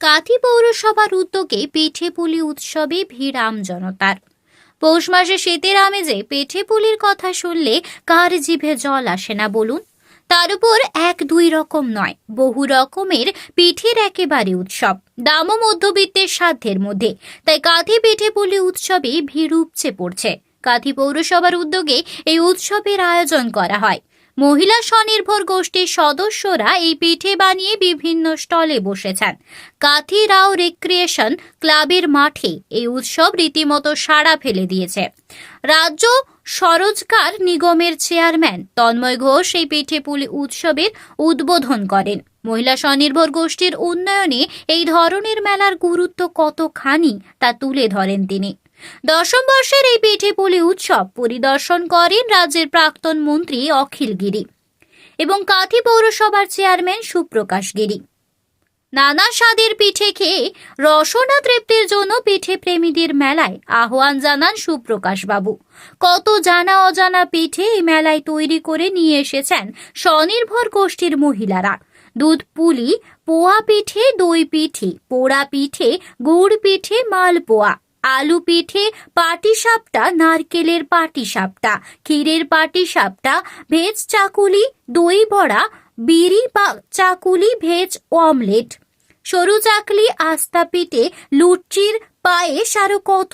কাথি পৌরসভার উদ্যোগে পিঠে পুলি উৎসবে ভিড় আম জনতার। পৌষ মাসে শীতের আমেজে পিঠে পুলির কথা শুনলে কার জিভে জল আসে না বলুন? তার উপর এক দুই রকম নয়, বহু রকমের পিঠের একেবারে উৎসব। দামও মধ্যবিত্তের সাধ্যের মধ্যে। তাই কাঁথি পিঠে পুলি উৎসবে ভিড় উপচে পড়ছে। কাঁথি পৌরসভার উদ্যোগে এই উৎসবের আয়োজন করা হয়। মহিলা স্বনির্ভর গোষ্ঠীর সদস্যরা এই পিঠে বানিয়ে বিভিন্ন স্টলে বসেছেন। কাথি রাও রিক্রিয়েশন ক্লাবের মাঠে এই উৎসব রীতিমতো সাড়া ফেলে দিয়েছে। রাজ্য সরোজগার নিগমের চেয়ারম্যান তন্ময় ঘোষ এই পিঠে পুলি উৎসবের উদ্বোধন করেন। মহিলা স্বনির্ভর গোষ্ঠীর উন্নয়নে এই ধরনের মেলার গুরুত্ব কতখানি তা তুলে ধরেন তিনি। দশম বর্ষের এই পিঠে পুলি উৎসব পরিদর্শন করেন রাজ্যের প্রাক্তন মন্ত্রী অখিল গিরি এবং কাথি পৌরসভার চেয়ারম্যান সুপ্রকাশ গিরি। নানা স্বাদের পিঠে খেয়ে রসনা তৃপ্তির জন্য পিঠে প্রেমীদের মেলায় আহ্বান জানান সুপ্রকাশ বাবু। কত জানা অজানা পিঠে এই মেলায় তৈরি করে নিয়ে এসেছেন স্বনির্ভর গোষ্ঠীর মহিলারা। দুধ পুলি, পোয়া পিঠে, দই পিঠে, পোড়া পিঠে, গুড় পিঠে, মালপোয়া আলু পিঠে পাটিসাপটা, নারকেলের পাটিসাপটা, ক্ষীরের পাটিসাপটা, ভেজ চাকুলি, দই বড়া, বিড়ি বা চাকুলি, ভেজ অমলেট। সরু চাকলি, আস্তা পিঠে, লুচির পায়েস আরও কত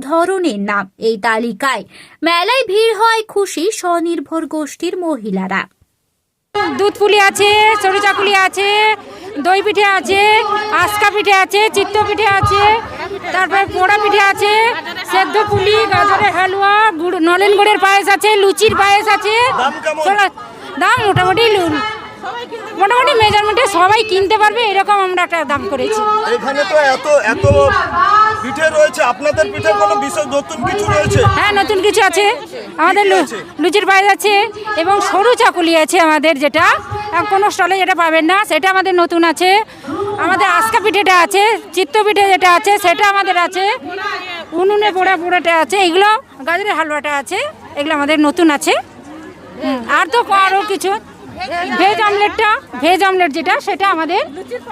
ধরনের নাম এই তালিকায়। মেলায় ভিড় হয় খুশি, স্বনির্ভর গোষ্ঠীর মহিলারা। দুধ পুলি আছে, সরু চাকুলি আছে, দই পিঠে আছে আস্কা পিঠে আছে, চিত্ত পিঠে আছে তারপর পোড়া পিঠে আছে সেদ্ধ পুলি গাজরের হালুয়া গুড় নলেন গুড়ের পায়েস আছে লুচির পায়েস আছে। দাম মোটামুটি মোটামুটি মেজারমেন্টে সবাই কিনতে পারবে এরকম আমরা একটা দাম করেছি। এখানে তো এত এত পিঠে রয়েছে আপনাদের পিঠে কোনো বিশেষ নতুন কিছু রয়েছে? হ্যাঁ নতুন কিছু আছে। আমাদের লুচির পায়েস আছে এবং সরু চাকুলি আছে আমাদের যেটা। কোনো স্টলে যেটা পাবেন না, সেটা আমাদের নতুন আছে। আমাদের আস্কা পিঠেটা আছে, চিত্ত পিঠে যেটা আছে, সেটা আমাদের আছে। উনুনে পোড়া পোড়াটা আছে, এগুলো গাজরের হালুয়াটা আছে, এগুলো আমাদের নতুন আছে। আর তো আরও কিছু। ভেজ অমলেটটা, ভেজ অমলেট যেটা, সেটা আমাদের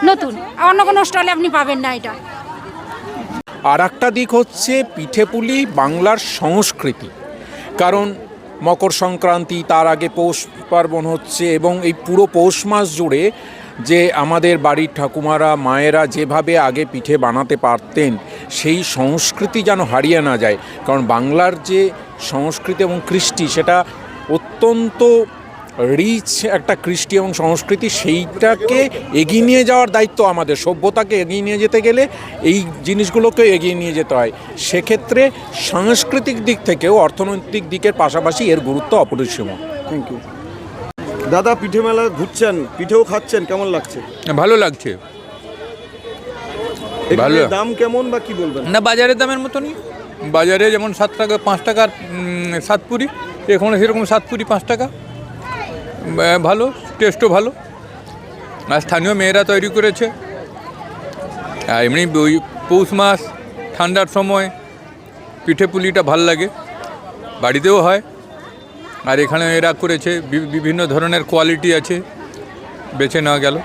নতুন। অন্য কোনো স্টলে আপনি পাবেন না এটা। আর একটা দিক হচ্ছে পিঠেপুলি বাংলার সংস্কৃতি। কারণ মকর সংক্রান্তি, তার আগে পৌষ পার্বণ হচ্ছে এবং এই পুরো পৌষ মাস জুড়ে যে আমাদের বাড়ির ঠাকুমারা, মায়েরা যেভাবে আগে পিঠে বানাতে পারতেন, সেই সংস্কৃতি যেন হারিয়ে না যায়। কারণ বাংলার যে সংস্কৃতি এবং কৃষ্টি, সেটা অত্যন্ত রিচ একটা কৃষ্টি এবং সংস্কৃতি সেইটাকে এগিয়ে নিয়ে যাওয়ার দায়িত্ব আমাদের। সভ্যতাকে এগিয়ে নিয়ে যেতে গেলে এই জিনিসগুলোকে এগিয়ে নিয়ে যেতে হয়। সেক্ষেত্রে সাংস্কৃতিক দিক থেকেও অর্থনৈতিক দিকের পাশাপাশি এর গুরুত্ব অপরিসীম। থ্যাংক ইউ দাদা পিঠে মেলা ঘুরছেন পিঠেও খাচ্ছেন কেমন লাগছে? ভালো লাগছে। ভালো। দাম কেমন বা কি বলবেন? না বাজারের দামের মতনই। বাজারে যেমন সাত টাকা পাঁচ টাকার উম, সাত পুরি এখানে সেরকম সাত পুরি পাঁচ টাকা। ভালো টেস্টও ভালো। আর স্থানীয় মেয়েরা তৈরি করেছে। আর এমনি ওই পৌষ মাস, ঠান্ডার সময়, পিঠে পুলিটা ভালো লাগে। বাড়িতেও হয়। আর এখানে এরা করেছে বিভিন্ন ধরনের কোয়ালিটি আছে, বেছে নেওয়া গেল।